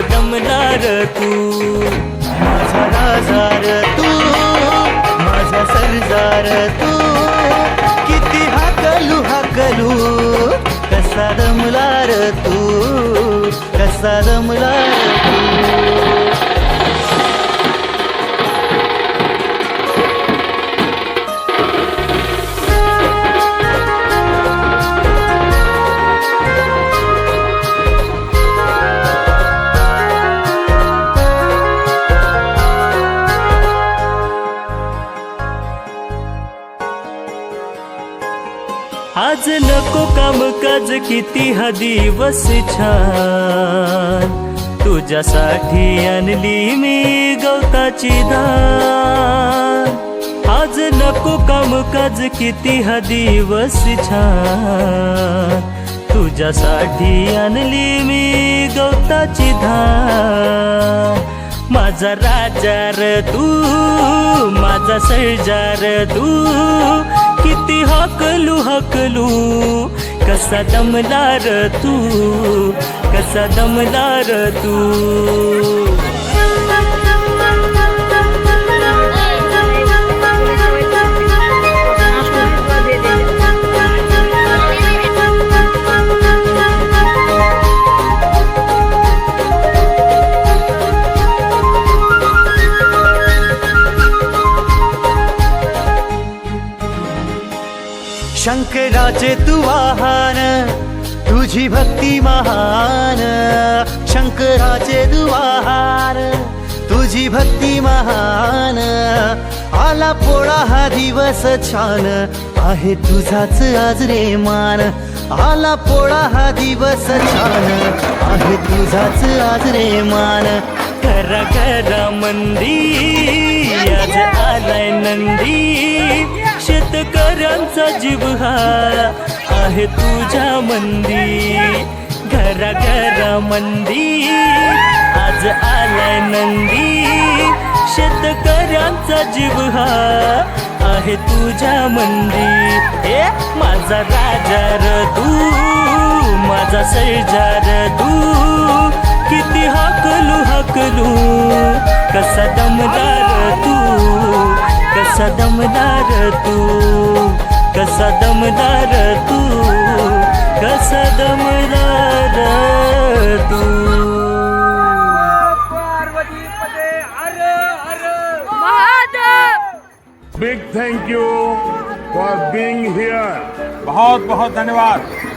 दमदार तू. माझा राजार तू. माझा सरजार तू. किती हाकलू हाकलू कसा दमलार तू. कसा दमलार तू. आज नको कामकाज किती हा दिवस छान. तुझ्यासाठी आणली मी गवताची धान आज नको कामकाज किती हा दिवस छान. तुझ्यासाठी आणली मी गवताची धान माझा राजार तू माझा सैजार तू किती हकलू हकलू. कसा दमदार तू कसा दमदार तू. शंकराचे तू वाहन तुझी भक्ती महान. शंकराचे तू वाहन तुझी भक्ती महान. आला पोळा हा दिवस छान आहे तुझाच आज रे मान. आला पोळा हा दिवस छान आहे तुझाच आज रे मान. घरा घरा मंदी आज आलाय नंदी. शेतकऱ्यांचा जीव हा आहे तुझ्या मंदी. घरा घरा मंदी. आज आलाय नंदी. शेतकऱ्यांचा जीव हा आहे तुझ्या मंदी. ए माझा राजार तू माझा सैजार तू. किती हकलू हकलू. कसा दमदार तू कसा दमदार तू. कसा दमदार तू कसा दमदार तू. Big thank you for being here. बहुत बहुत धन्यवाद।